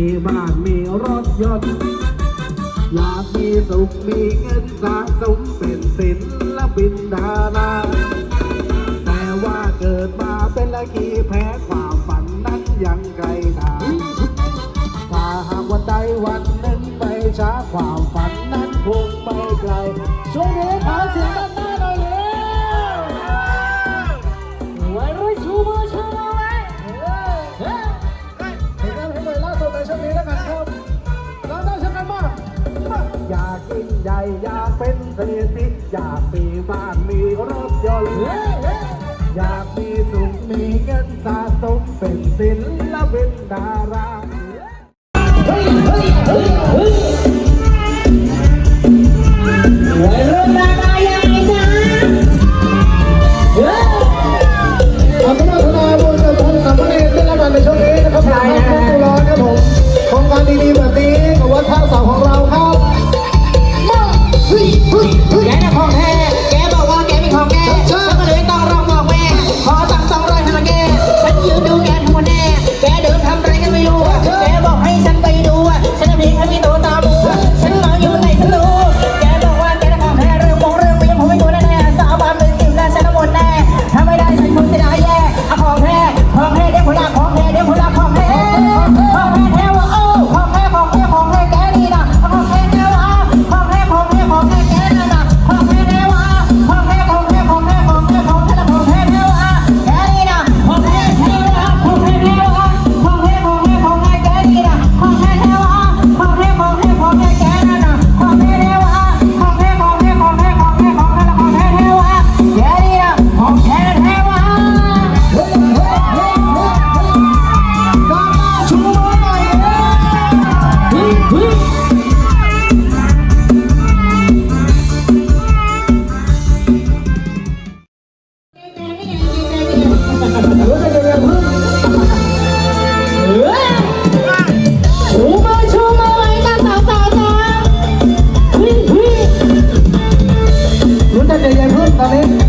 มีบ้านมีรถยนต์อยากมีสุขมีเงินสะสมเป็นศิลปินดาราแต่ว่าเกิดมาเป็นละกีแพ้ความฝันนั้นยังไกลนานถ้าหากวันใดวันหนึ่งไปช้าความฝันนั้นคงไปไกลช่วงนี้ากกินใหญ่อยากเป็นเศรษฐีอยากมีบ้านมีรถยนต์อยากมีสุขมีเงินสะสมเป็นศิลปินดารา เฮ้ยเฮ้ยเฮ้ย ชูมือชูมือไว้จ้สาวสาวจ้าวิ่งวิ่งรู้จักเพิ่มตอนนี้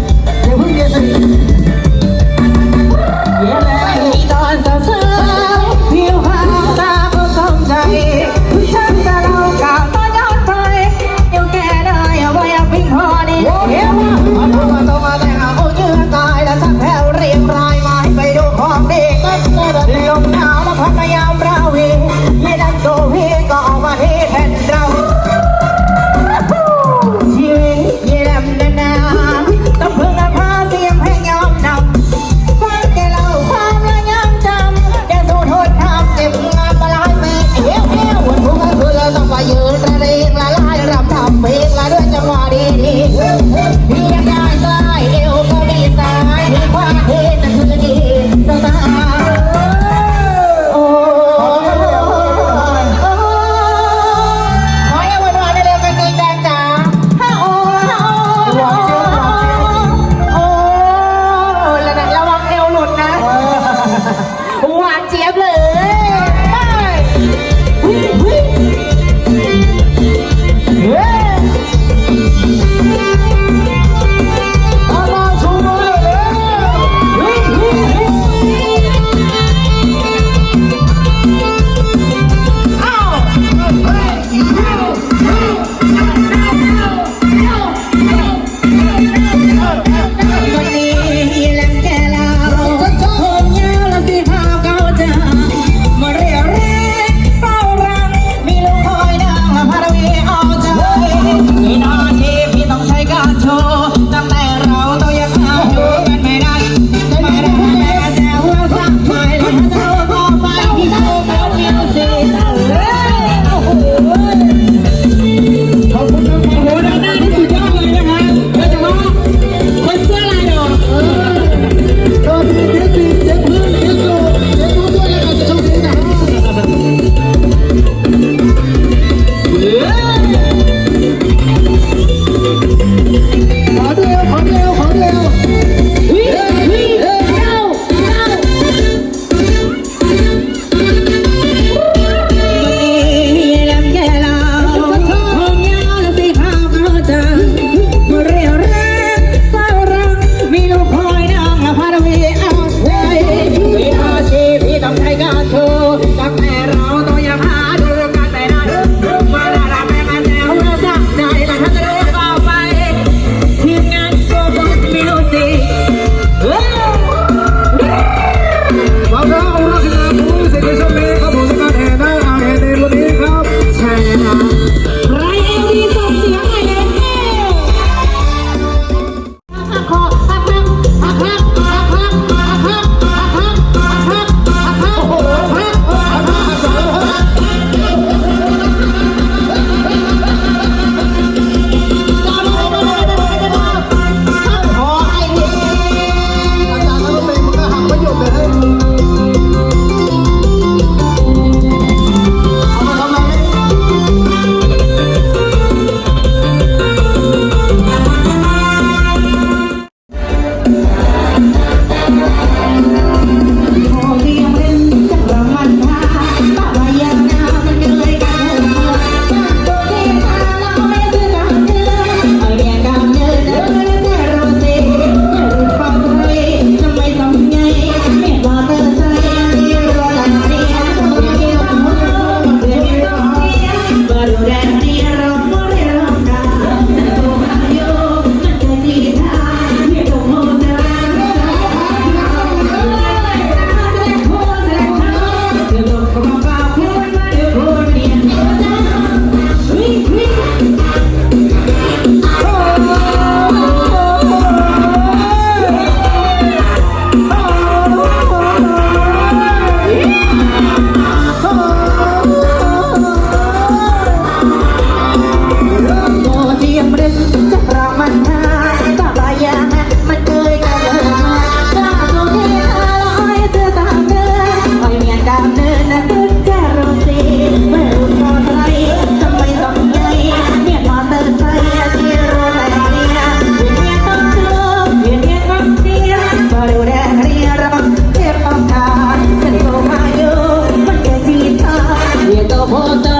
вода.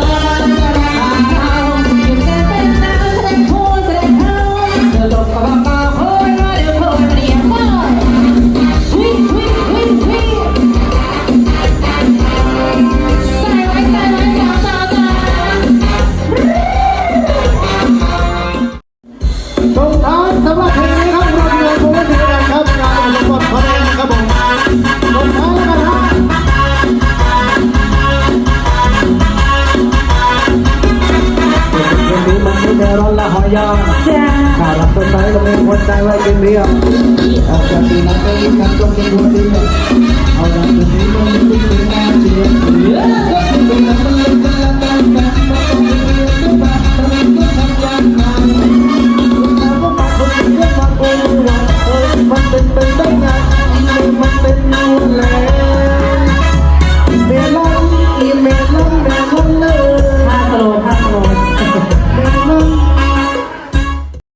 ยาวข้ารับต้นไม้ก็มีหัวใจไว้กินเบียวออกจากที่นั่งไปยิ้มกันจงเป็นหัวเดีเอาดังจุดนี้ลงที่คุณแม่เชียร์เลือดเป็นน้ำม